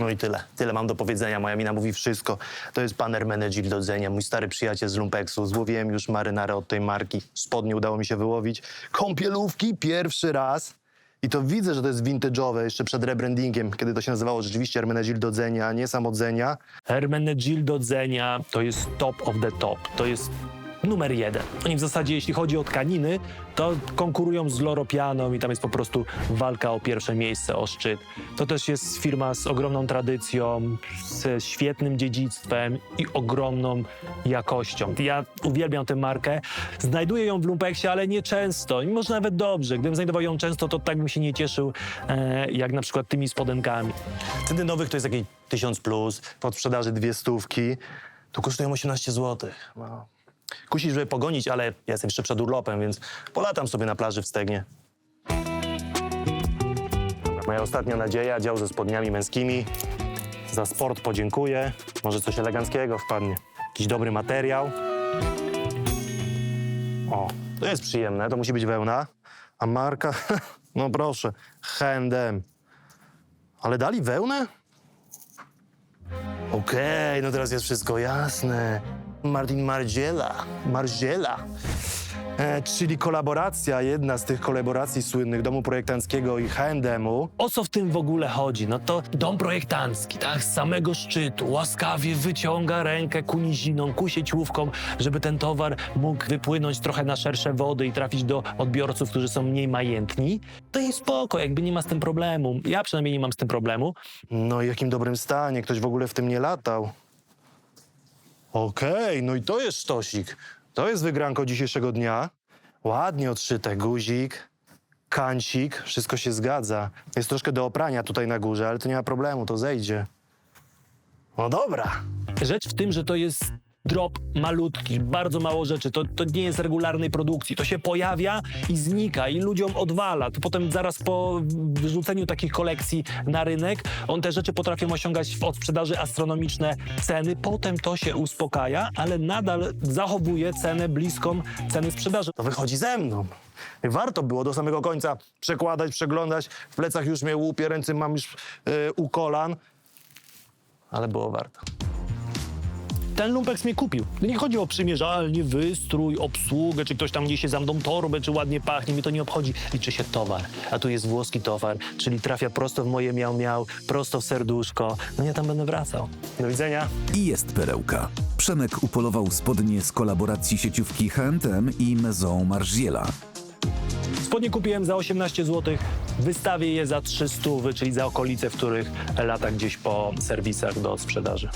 No i tyle. Tyle mam do powiedzenia. Moja mina mówi wszystko. To jest pan Hermenegildo do Dzenia, mój stary przyjaciel z Lumpeksu. Złowiłem już marynarę od tej marki. Spodnie udało mi się wyłowić. Kąpielówki pierwszy raz. I to widzę, że to jest vintage'owe, jeszcze przed rebrandingiem, kiedy to się nazywało rzeczywiście Hermenegildo Dzenia, a nie samo Dzenia. Hermenegildo Dzenia to jest top of the top. To jest numer jeden. Oni w zasadzie, jeśli chodzi o tkaniny, to konkurują z Loropianą i tam jest po prostu walka o pierwsze miejsce, o szczyt. To też jest firma z ogromną tradycją, z świetnym dziedzictwem i ogromną jakością. Ja uwielbiam tę markę. Znajduję ją w Lumpeksie, ale nie często. I może nawet dobrze. Gdybym znajdował ją często, to tak bym się nie cieszył, e, jak na przykład tymi spodenkami. Ceny nowych to jest jakieś 1000 plus, pod sprzedaży dwie stówki. Tu kosztują 18 zł. No. Kusi, żeby pogonić, ale ja jestem jeszcze przed urlopem, więc polatam sobie na plaży w Stegnie. Moja ostatnia nadzieja, dział ze spodniami męskimi. Za sport podziękuję. Może coś eleganckiego wpadnie. Jakiś dobry materiał. O, to jest przyjemne, to musi być wełna. A marka? No proszę, H&M. Ale dali wełnę? Okej, no teraz jest wszystko jasne. Martin Margiela. Margiela. E, czyli kolaboracja, jedna z tych kolaboracji słynnych Domu Projektanckiego i H&M-u. O co w tym w ogóle chodzi? No to dom projektancki, tak? Z samego szczytu łaskawie wyciąga rękę ku nizinom, ku sieciówkom, żeby ten towar mógł wypłynąć trochę na szersze wody i trafić do odbiorców, którzy są mniej majętni. To jest spoko, jakby nie ma z tym problemu. Ja przynajmniej nie mam z tym problemu. No i jakim dobrym stanie, ktoś w ogóle w tym nie latał. Okej, no i to jest sztosik. To jest wygranko dzisiejszego dnia. Ładnie odszyte, guzik, kancik, wszystko się zgadza. Jest troszkę do oprania tutaj na górze, ale to nie ma problemu, to zejdzie. No dobra. Rzecz w tym, że to jest drop malutki, bardzo mało rzeczy. To, to nie jest regularnej produkcji. To się pojawia i znika i ludziom odwala. To potem zaraz po wyrzuceniu takich kolekcji na rynek, on te rzeczy potrafią osiągać w odsprzedaży astronomiczne ceny. Potem to się uspokaja, ale nadal zachowuje cenę bliską ceny sprzedaży. To wychodzi ze mną. Warto było do samego końca przekładać, przeglądać. W plecach już mnie łupie, ręce mam już yy, u kolan. Ale było warto. Ten lumpeks mnie kupił. Nie chodzi o przymierzalnie, wystrój, obsługę, czy ktoś tam niesie za mną torbę, czy ładnie pachnie. Mnie to nie obchodzi. Liczy się towar. A tu jest włoski towar, czyli trafia prosto w moje miał miał, prosto w serduszko. No ja tam będę wracał. Do widzenia. I jest perełka. Przemek upolował spodnie z kolaboracji sieciówki H&M i Maison Margiela. Spodnie kupiłem za 18 zł, wystawię je za 300, czyli za okolice, w których lata gdzieś po serwisach do sprzedaży.